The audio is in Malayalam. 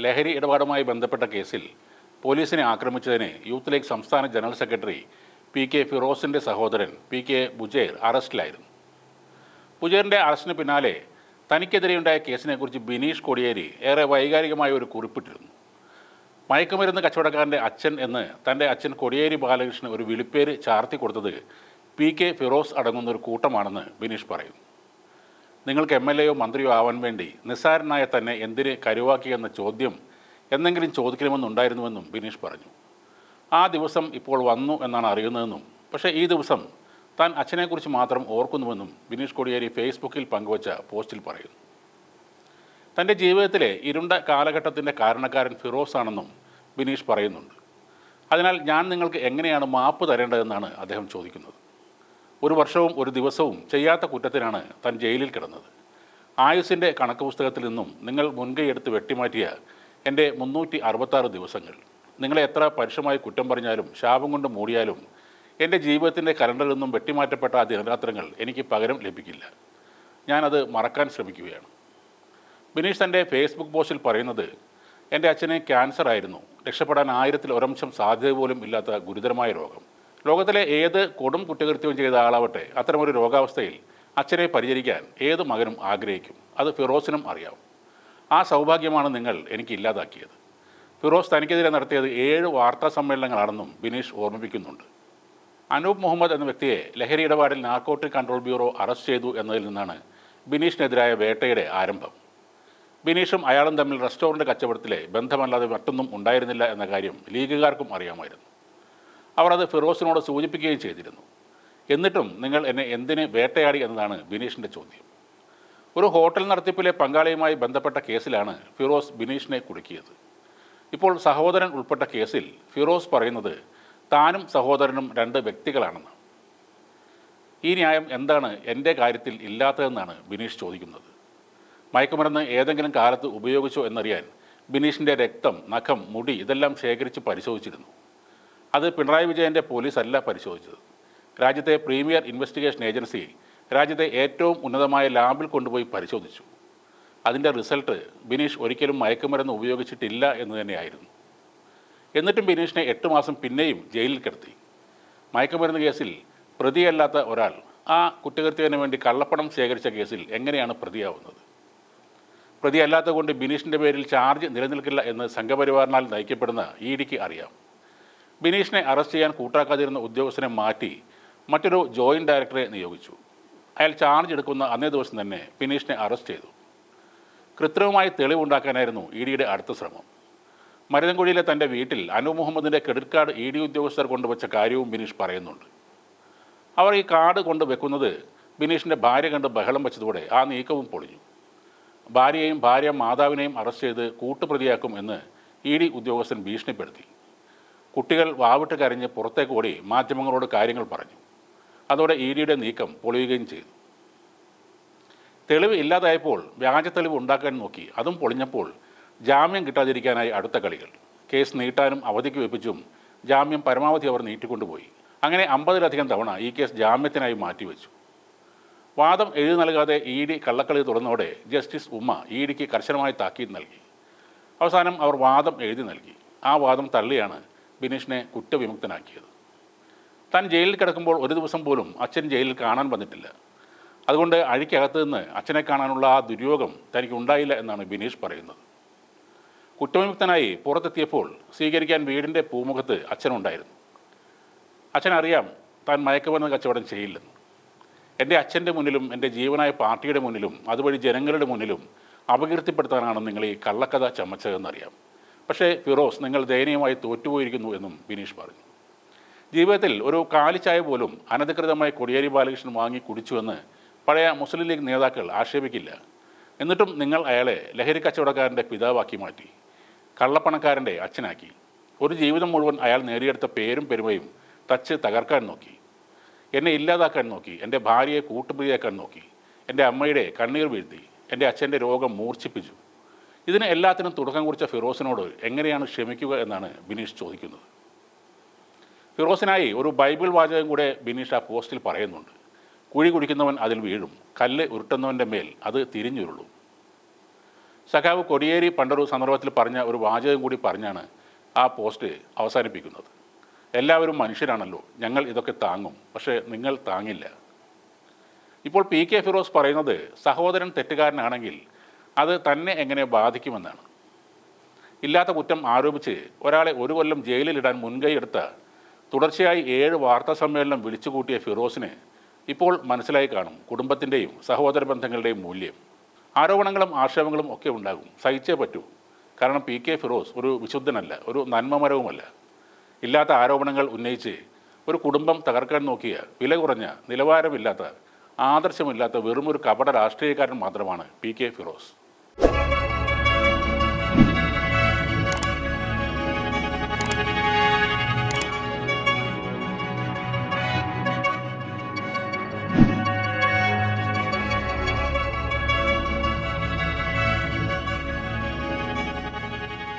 ലഹരി ഇടപാടുമായി ബന്ധപ്പെട്ട കേസിൽ പോലീസിനെ ആക്രമിച്ചതിനെ യൂത്ത് ലീഗ് സംസ്ഥാന ജനറൽ സെക്രട്ടറി പി കെ ഫിറോസിന്റെ സഹോദരൻ പി കെ ബുജേർ അറസ്റ്റിലായിരുന്നു. ബുജേറിന്റെ അറസ്റ്റിന് പിന്നാലെ തനിക്കെതിരെയുണ്ടായ കേസിനെക്കുറിച്ച് ബിനീഷ് കോടിയേരി ഏറെ വൈകാരികമായ ഒരു കുറിപ്പിട്ടിരുന്നു. മയക്കുമരുന്ന് കച്ചവടക്കാരന്റെ അച്ഛൻ എന്ന് തന്റെ അച്ഛൻ കൊടിയേരി ബാലകൃഷ്ണൻ ഒരു വിളിപ്പേര് ചാർത്തി കൊടുത്തത് പി കെ ഫിറോസ് അടങ്ങുന്ന ഒരു കൂട്ടമാണെന്ന് ബിനീഷ് പറയുന്നു. നിങ്ങൾക്ക് എം എൽ എയോ മന്ത്രിയോ ആവാൻ വേണ്ടി നിസ്സാരനായ തന്നെ എന്തിന് കരുവാക്കി എന്ന ചോദ്യം എന്തെങ്കിലും ചോദിക്കണമെന്നുണ്ടായിരുന്നുവെന്നും ബിനീഷ് പറഞ്ഞു. ആ ദിവസം ഇപ്പോൾ വന്നു എന്നാണ് അറിയുന്നതെന്നും പക്ഷേ ഈ ദിവസം താൻ അച്ഛനെക്കുറിച്ച് മാത്രം ഓർക്കുന്നുവെന്നും ബിനീഷ് കോടിയേരി ഫേസ്ബുക്കിൽ പങ്കുവച്ച പോസ്റ്റിൽ പറയുന്നു. തന്റെ ജീവിതത്തിലെ ഇരുണ്ട കാലഘട്ടത്തിന്റെ കാരണക്കാരൻ ഫിറോസ് ആണെന്നും ബിനീഷ് പറയുന്നുണ്ട്. അതിനാൽ ഞാൻ നിങ്ങൾക്ക് എങ്ങനെയാണ് മാപ്പ് തരേണ്ടതെന്നാണ് അദ്ദേഹം ചോദിക്കുന്നത്. ഒരു വർഷവും ഒരു ദിവസവും ചെയ്യാത്ത കുറ്റത്തിനാണ് താൻ ജയിലിൽ കിടന്നത്. ആയുസിന്റെ കണക്ക് പുസ്തകത്തിൽ നിന്നും നിങ്ങൾ മുൻകൈയെടുത്ത് വെട്ടിമാറ്റിയ എന്റെ മുന്നൂറ്റി അറുപത്താറ് ദിവസങ്ങൾ. നിങ്ങളെ എത്ര പരുഷമായി കുറ്റം പറഞ്ഞാലും ശാപം കൊണ്ട് മൂടിയാലും എന്റെ ജീവിതത്തിന്റെ കലണ്ടറിൽ നിന്നും വെട്ടിമാറ്റപ്പെട്ട ആ ദിനരാത്രങ്ങൾ എനിക്ക് പകരം ലഭിക്കില്ല. ഞാനത് മറക്കാൻ ശ്രമിക്കുകയാണ്. ബിനീഷ് തന്റെ ഫേസ്ബുക്ക് പോസ്റ്റിൽ പറയുന്നത് എന്റെ അച്ഛന് ക്യാൻസർ ആയിരുന്നു. രക്ഷപ്പെടാൻ ആയിരത്തിൽ ഒരംശം സാധ്യത പോലും ഇല്ലാത്ത ഗുരുതരമായ രോഗം. ലോകത്തിലെ ഏത് കൊടും കുറ്റകൃത്യവും ചെയ്ത ആളാവട്ടെ അത്തരമൊരു രോഗാവസ്ഥയിൽ അച്ഛനെ പരിചരിക്കാൻ ഏത് മകനും ആഗ്രഹിക്കും? അത് ഫിറോസിനും അറിയാം. ആ സൗഭാഗ്യമാണ് നിങ്ങൾ എനിക്ക് ഇല്ലാതാക്കിയത്. ഫിറോസ് തനിക്കെതിരെ നടത്തിയത് ഏഴ് വാർത്താ സമ്മേളനങ്ങളാണെന്നും ബിനീഷ് ഓർമ്മിപ്പിക്കുന്നുണ്ട്. അനൂപ് മുഹമ്മദ് എന്ന വ്യക്തിയെ ലഹരി ഇടപാടിൽ നാർക്കോട്ടിക് കൺട്രോൾ ബ്യൂറോ അറസ്റ്റ് ചെയ്തു എന്നതിൽ നിന്നാണ് ബിനീഷിനെതിരായ വേട്ടയുടെ ആരംഭം. ബിനീഷും അയാളും തമ്മിൽ റെസ്റ്റോറന്റ് കച്ചവടത്തിലെ ബന്ധമല്ലാതെ മറ്റൊന്നും ഉണ്ടായിരുന്നില്ല എന്ന കാര്യം ലീഗുകാർക്കും അറിയാമായിരുന്നു. അവർ അത് ഫിറോസിനോട് സൂചിപ്പിക്കുകയും ചെയ്തിരുന്നു. എന്നിട്ടും നിങ്ങൾ എന്നെ എന്തിന് വേട്ടയാടി എന്നതാണ് ബിനീഷിന്റെ ചോദ്യം. ഒരു ഹോട്ടൽ നടത്തിപ്പിലെ പങ്കാളിയുമായി ബന്ധപ്പെട്ട കേസിലാണ് ഫിറോസ് ബിനീഷിനെ കുടുക്കിയത്. ഇപ്പോൾ സഹോദരൻ ഉൾപ്പെട്ട കേസിൽ ഫിറോസ് പറയുന്നത് താനും സഹോദരനും രണ്ട് വ്യക്തികളാണെന്ന്. ഈ ന്യായം എന്താണ് എന്റെ കാര്യത്തിൽ ഇല്ലാത്തതെന്നാണ് ബിനീഷ് ചോദിക്കുന്നത്. മയക്കുമരുന്ന് ഏതെങ്കിലും കാലത്ത് ഉപയോഗിച്ചോ എന്നറിയാൻ ബിനീഷിന്റെ രക്തം നഖം മുടി ഇതെല്ലാം ശേഖരിച്ച് പരിശോധിച്ചിരുന്നു. അത് പിണറായി വിജയന്റെ പോലീസ് അല്ല പരിശോധിച്ചത്. രാജ്യത്തെ പ്രീമിയർ ഇൻവെസ്റ്റിഗേഷൻ ഏജൻസി രാജ്യത്തെ ഏറ്റവും ഉന്നതമായ ലാബിൽ കൊണ്ടുപോയി പരിശോധിച്ചു. അതിന്റെ റിസൾട്ട് ബിനീഷ് ഒരിക്കലും മയക്കുമരുന്ന് ഉപയോഗിച്ചിട്ടില്ല എന്ന് തന്നെയായിരുന്നു. എന്നിട്ടും ബിനീഷിനെ എട്ട് മാസം പിന്നെയും ജയിലിൽ കിടത്തി. മയക്കുമരുന്ന് കേസിൽ പ്രതിയല്ലാത്ത ഒരാൾ ആ കുറ്റകൃത്യത്തിന് വേണ്ടി കള്ളപ്പണം ശേഖരിച്ച കേസിൽ എങ്ങനെയാണ് പ്രതിയാവുന്നത്? പ്രതിയല്ലാത്തതുകൊണ്ട് ബിനീഷിന്റെ പേരിൽ ചാർജ് നിലനിൽക്കില്ല എന്ന് സംഘപരിവാറിനാൽ നയിക്കപ്പെടുന്ന ഇ ഡിക്ക് അറിയാം. ബിനീഷിനെ അറസ്റ്റ് ചെയ്യാൻ കൂട്ടാക്കാതിരുന്ന ഉദ്യോഗസ്ഥനെ മാറ്റി മറ്റൊരു ജോയിന്റ് ഡയറക്ടറെ നിയോഗിച്ചു. അയാൾ ചാർജ് എടുക്കുന്ന അന്നേ ദിവസം തന്നെ ബിനീഷിനെ അറസ്റ്റ് ചെയ്തു. കൃത്രിമമായി തെളിവുണ്ടാക്കാനായിരുന്നു ഇ ഡിയുടെ അടുത്ത ശ്രമം. മരുതൻകുഴിയിലെ തന്റെ വീട്ടിൽ അനു മുഹമ്മദിന്റെ ക്രെഡിറ്റ് കാർഡ് ഇ ഡി ഉദ്യോഗസ്ഥർ കൊണ്ടുവച്ച കാര്യവും ബിനീഷ് പറയുന്നുണ്ട്. അവർ ഈ കാർഡ് കൊണ്ട് വെക്കുന്നത് ബിനീഷിന്റെ ഭാര്യ കണ്ട് ബഹളം വെച്ചതോടെ ആ നീക്കവും പൊളിഞ്ഞു. ഭാര്യയെയും ഭാര്യ മാതാവിനെയും അറസ്റ്റ് ചെയ്ത് കൂട്ടുപ്രതിയാക്കും എന്ന് ഇ ഡി ഉദ്യോഗസ്ഥൻ ഭീഷണിപ്പെടുത്തി. കുട്ടികൾ വാവിട്ട് കരഞ്ഞ് പുറത്തേക്ക് ഓടി മാധ്യമങ്ങളോട് കാര്യങ്ങൾ പറഞ്ഞു. അതോടെ ഇ ഡിയുടെ നീക്കം പൊളിയുകയും ചെയ്തു. തെളിവ് ഇല്ലാതായപ്പോൾ വ്യാജ തെളിവ് ഉണ്ടാക്കാൻ നോക്കി. അതും പൊളിഞ്ഞപ്പോൾ ജാമ്യം കിട്ടാതിരിക്കാനായി അടുത്ത കളികൾ. കേസ് നീട്ടാനും അവധിക്ക് വെപ്പിച്ചും ജാമ്യം പരമാവധി അവർ നീട്ടിക്കൊണ്ടുപോയി. അങ്ങനെ അമ്പതിലധികം തവണ ഈ കേസ് ജാമ്യത്തിനായി മാറ്റിവെച്ചു. വാദം എഴുതി നൽകാതെ ഇ ഡി കള്ളക്കളി തുറന്നോടെ ജസ്റ്റിസ് ഉമ്മ ഇ ഡിക്ക് കർശനമായി താക്കീത് നൽകി. അവസാനം അവർ വാദം എഴുതി നൽകി. ആ വാദം തള്ളിയാണ് ബിനീഷിനെ കുറ്റവിമുക്തനാക്കിയത്. താൻ ജയിലിൽ കിടക്കുമ്പോൾ ഒരു ദിവസം പോലും അച്ഛൻ ജയിലിൽ കാണാൻ വന്നിട്ടില്ല. അതുകൊണ്ട് അഴിക്കകത്ത് നിന്ന് അച്ഛനെ കാണാനുള്ള ആ ദുര്യോഗം തനിക്ക് ഉണ്ടായില്ല എന്നാണ് ബിനീഷ് പറയുന്നത്. കുറ്റവിമുക്തനായി പുറത്തെത്തിയപ്പോൾ സ്വീകരിക്കാൻ വീടിന്റെ പൂമുഖത്ത് അച്ഛനുണ്ടായിരുന്നു അച്ഛൻ അറിയാം താൻ മയക്കുമരുന്ന് കച്ചവടം ചെയ്യില്ലെന്ന്. എന്റെ അച്ഛന്റെ മുന്നിലും എന്റെ ജീവനായ പാർട്ടിയുടെ മുന്നിലും അതുവഴി ജനങ്ങളുടെ മുന്നിലും അപകീർത്തിപ്പെടുത്താനാണ് നിങ്ങൾ ഈ കള്ളക്കഥ ചമച്ചതെന്നറിയാം. പക്ഷേ ഫിറോസ് നിങ്ങൾ ദയനീയമായി തോറ്റുപോയിരിക്കുന്നു എന്നും ബിനീഷ് പറഞ്ഞു. ജീവിതത്തിൽ ഒരു കാലിച്ചായ പോലും അനധികൃതമായി കൊടിയേരി ബാലകൃഷ്ണൻ വാങ്ങി കുടിച്ചുവെന്ന് പഴയ മുസ്ലിം ലീഗ് നേതാക്കൾ ആക്ഷേപിക്കില്ല. എന്നിട്ടും നിങ്ങൾ അയാളെ ലഹരി കച്ചവടക്കാരന്റെ പിതാവാക്കി മാറ്റി കള്ളപ്പണക്കാരന്റെ അച്ഛനാക്കി. ഒരു ജീവിതം മുഴുവൻ അയാൾ നേടിയെടുത്ത പേരും പെരുമയും തച്ച് തകർക്കാൻ നോക്കി. എന്നെ ഇല്ലാതാക്കാൻ നോക്കി. എന്റെ ഭാര്യയെ കൂട്ടുപ്രിയാക്കാൻ നോക്കി. എന്റെ അമ്മയുടെ കണ്ണീർ വീഴ്ത്തി. എന്റെ അച്ഛന്റെ രോഗം മൂർച്ഛിപ്പിച്ചു. ഇതിന് എല്ലാത്തിനും തുടക്കം കുറിച്ച ഫിറോസിനോട് എങ്ങനെയാണ് ക്ഷമിക്കുക എന്നാണ് ബിനീഷ് ചോദിക്കുന്നത്. ഫിറോസിനായി ഒരു ബൈബിൾ വാചകം കൂടെ ബിനീഷ് ആ പോസ്റ്റിൽ പറയുന്നുണ്ട്. കുഴി കുടിക്കുന്നവൻ അതിൽ വീഴും കല്ല് ഉരുട്ടുന്നവന്റെ മേൽ അത് തിരിഞ്ഞുരുളും. സഖാവ് കൊടിയേരി പണ്ടൊരു സന്ദർഭത്തിൽ പറഞ്ഞ ഒരു വാചകം കൂടി പറഞ്ഞാണ് ആ പോസ്റ്റ് അവസാനിപ്പിക്കുന്നത്. എല്ലാവരും മനുഷ്യരാണല്ലോ ഞങ്ങൾ ഇതൊക്കെ താങ്ങും പക്ഷേ നിങ്ങൾ താങ്ങില്ല. ഇപ്പോൾ പി കെ ഫിറോസ് പറയുന്നത് സഹോദരൻ തെറ്റുകാരനാണെങ്കിൽ അത് തന്നെ എങ്ങനെ ബാധിക്കുമെന്നാണ്. ഇല്ലാത്ത കുറ്റം ആരോപിച്ച് ഒരാളെ ഒരു കൊല്ലം ജയിലിലിടാൻ മുൻകൈ എടുത്ത തുടർച്ചയായി ഏഴ് വാർത്താ സമ്മേളനം വിളിച്ചുകൂട്ടിയ ഫിറോസിന് ഇപ്പോൾ മനസ്സിലായി കാണും കുടുംബത്തിന്റെയും സഹോദര ബന്ധങ്ങളുടെയും മൂല്യം. ആരോപണങ്ങളും ആക്ഷേപങ്ങളും ഒക്കെ ഉണ്ടാകും. സഹിച്ചേ പറ്റൂ. കാരണം പി കെ ഫിറോസ് ഒരു വിശുദ്ധനല്ല ഒരു നന്മമരവുമല്ല. ഇല്ലാത്ത ആരോപണങ്ങൾ ഉന്നയിച്ച് ഒരു കുടുംബം തകർക്കാൻ നോക്കിയ വില കുറഞ്ഞ നിലവാരമില്ലാത്ത ആദർശമില്ലാത്ത വെറുമൊരു കപട രാഷ്ട്രീയക്കാരൻ മാത്രമാണ് പി കെ ഫിറോസ്. Bye.